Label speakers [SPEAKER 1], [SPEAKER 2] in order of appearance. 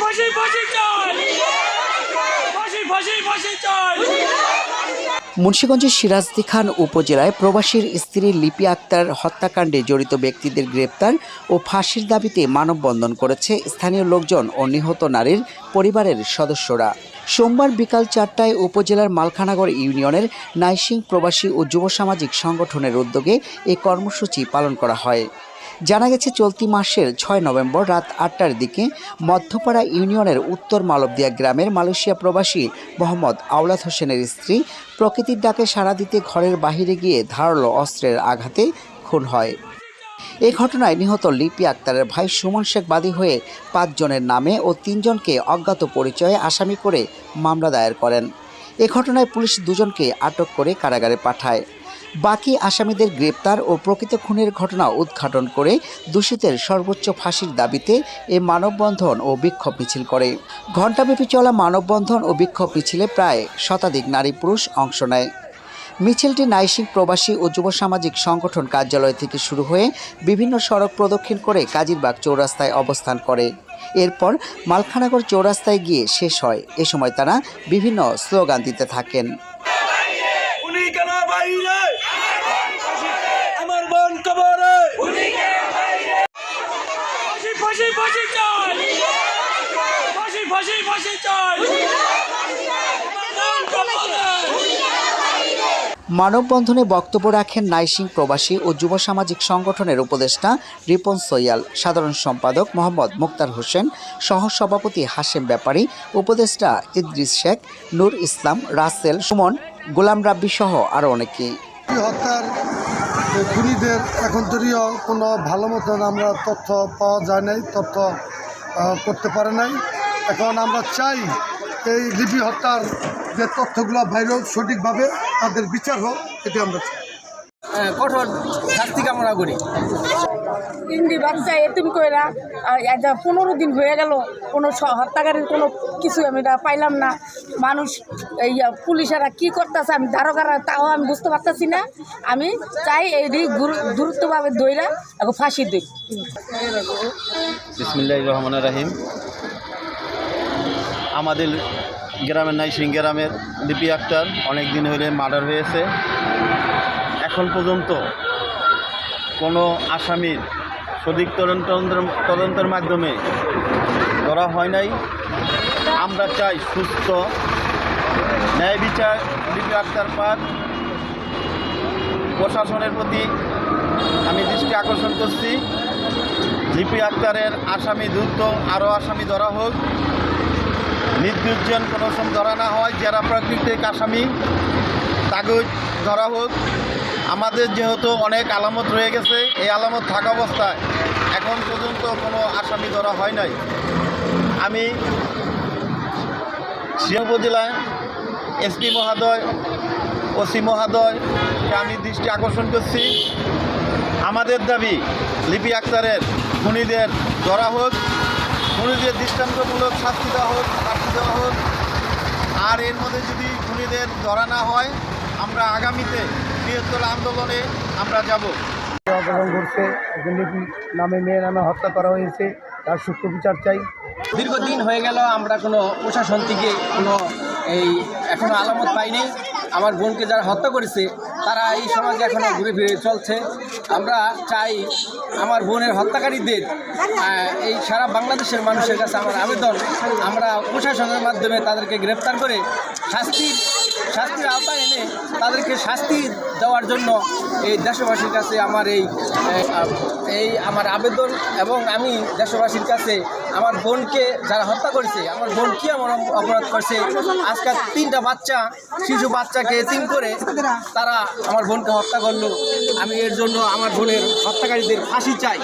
[SPEAKER 1] ফাঁসি ফাঁসি ফাঁসি চাই ফাঁসি ফাঁসি ফাঁসি চাই
[SPEAKER 2] মুন্সিগঞ্জের সিরাজদি খান উপজেলায় প্রবাসীর স্ত্রী লিপি আক্তার হত্যাকাণ্ডে জড়িত ব্যক্তিদের গ্রেপ্তার ও ফাঁসির দাবিতে মানববন্ধন করেছে স্থানীয় লোকজন ও নিহত নারীর পরিবারের সদস্যরা। সোমবার বিকাল চারটায় উপজেলার মালখানাগড় ইউনিয়নের নাইসিং প্রবাসী ও যুব সামাজিক সংগঠনের উদ্যোগে এই কর্মসূচি পালন করা হয়। জানা গেছে, চলতি মাসের ছয় নভেম্বর রাত আটটার দিকে মধ্যপাড়া ইউনিয়নের উত্তর মালবদিয়া গ্রামের মালয়েশিয়া প্রবাসী মোহাম্মদ আওলাদ হোসেনের স্ত্রী প্রকৃতির ডাকে সাড়া দিতে ঘরের বাহিরে গিয়ে ধারালো অস্ত্রের আঘাতে খুন হয়। এই ঘটনায় নিহত লিপি আক্তারের ভাই সুমন শেখ বাদী হয়ে পাঁচজনের নামে ও তিনজনকে অজ্ঞাত পরিচয়ে আসামি করে মামলা দায়ের করেন। এ ঘটনায় পুলিশ দুজনকে আটক করে কারাগারে পাঠায়। বাকি আসামিদের গ্রেপ্তার ও প্রকৃত খুনের ঘটনা উদ্ঘাটন করে দোষীদের সর্বোচ্চ ফাঁসির দাবিতে এ মানববন্ধন ও বিক্ষোভ মিছিল করে। ঘণ্টাব্যাপী চলা মানববন্ধন ও বিক্ষোভ মিছিলে প্রায় শতাধিক নারী পুরুষ অংশ নেয়। মিছিলটি নাইসিং প্রবাসী ও যুব সামাজিক সংগঠন কার্যালয় থেকে শুরু হয়ে বিভিন্ন সড়ক প্রদক্ষিণ করে কাজীরবাগ চৌরাস্তায় অবস্থান করে। এরপর মালখানাগড় চৌরাস্তায় গিয়ে শেষ হয়। এ সময় তারা বিভিন্ন স্লোগান দিতে থাকেন
[SPEAKER 1] উনি কেন বাইরে আমার বোন কবরে ফাঁসি ফাঁসি ফাঁসি চাই ফাঁসি ফাঁসি ফাঁসি চাই আমার বোন কবরে
[SPEAKER 2] মানববন্ধনে বক্তব্য রাখেন নাইসিং প্রবাসী ও যুব সামাজিক সংগঠনের উপদেষ্টা রিপন সৈয়াল। সাধারণ সম্পাদক মোহাম্মদ মুক্তার হোসেন, সহসভাপতি হাশেম ব্যাপারী, উপদেষ্টা ইদ্রিস শেখ, নূর ইসলাম, রাসেল, সুমন, গোলাম রাব্বি সহ আরও অনেকেই।
[SPEAKER 3] হত্যার খুনিদের এখন তৈরিও কোনো ভালো মতন আমরা তথ্য পাওয়া যায় নাই, তথ্য করতে পারে নাই। এখন আমরা চাই এই লিপি হত্যার যে তথ্যগুলো বাইরে হোক সঠিকভাবে তাদের বিচার হোক এটি আমরা চাই।
[SPEAKER 4] কঠোর শাস্তি কামনা করি।
[SPEAKER 5] তিনটি বাচ্চা এতিম কইরা পনেরো দিন হয়ে গেল কোনো হত্যাকারীর কোনো কিছু আমি এটা পাইলাম না। মানুষ এই পুলিশেরা কি করতেছে আমি ধারকারা তাও আমি বুঝতে পারতেছি না। আমি চাই এই দিক গুরু- গুরুত্বভাবে দইরা এখন ফাঁসি দিই
[SPEAKER 6] বিসমিল্লাহ রহমান রাহিম। আমাদের গ্রামের নাইসিং গ্রামের লিপি আক্তার অনেক দিন হলে মার্ডার হয়েছে। এখন পর্যন্ত কোনো আসামির সঠিক তদন্ত তদন্তের মাধ্যমে ধরা হয় নাই। আমরা চাই সুস্থ ন্যায় বিচার, লিপি আক্তার পাক। প্রশাসনের প্রতি আমি দৃষ্টি আকর্ষণ করছি। লিপি আক্তারের আসামি দ্রুত আরও আসামি ধরা হোক। নির্দুজন কোনো সময় ধরা না হয়, যারা প্রাকৃতিক আসামি তাকে ধরা হোক। আমাদের যেহেতু অনেক আলামত রয়ে গেছে, এই আলামত থাকা অবস্থায় এখন পর্যন্ত কোনো আসামি ধরা হয় নাই। আমি সিংহ উপজেলায় এসপি মহোদয়, ওসি মহোদয়কে আমি দৃষ্টি আকর্ষণ করছি। আমাদের দাবি, লিপি আক্তারের, খুনিদের ধরা হোক। খুনিদের দৃষ্টান্তমূলক শাস্তি দেওয়া হোক শাস্তি দেওয়া হোক। আর এর মধ্যে যদি খুনিদের ধরা না হয় আমরা আগামীতে বৃহত্তর আন্দোলনে আমরা যাব।
[SPEAKER 7] অপহরণ করছে একজন নামে মেয়ের নামে হত্যা করা হয়েছে তার সূক্ষ্ম বিচার চাই।
[SPEAKER 4] দীর্ঘদিন হয়ে গেল আমরা কোনো প্রশাসন থেকে কোনো এই এখনও আলামত পাইনি। আমার বোনকে যারা হত্যা করেছে, তারা এই সমাজে এখনও ঘুরে ফিরে চলছে। আমরা চাই আমার বোনের হত্যাকারীদের এই সারা বাংলাদেশের মানুষের কাছে আমার আবেদন। আমরা প্রশাসনের মাধ্যমে তাদেরকে গ্রেপ্তার করে শাস্তির শাস্তির আওতায় এনে তাদেরকে শাস্তি দেওয়ার জন্য এই দেশবাসীর কাছে আমার এই- এই আমার আবেদন এবং আমি দেশবাসীর কাছে আমার বোনকে যারা হত্যা করেছে, আমার বোন কি আমার অপরাধ করছে? আজকাল তিনটা বাচ্চা, শিশু বাচ্চাকে তিন করে তারা আমার বোনকে হত্যা করল। আমি এর জন্য আমার বোনের হত্যাকারীদের ফাঁসি চাই।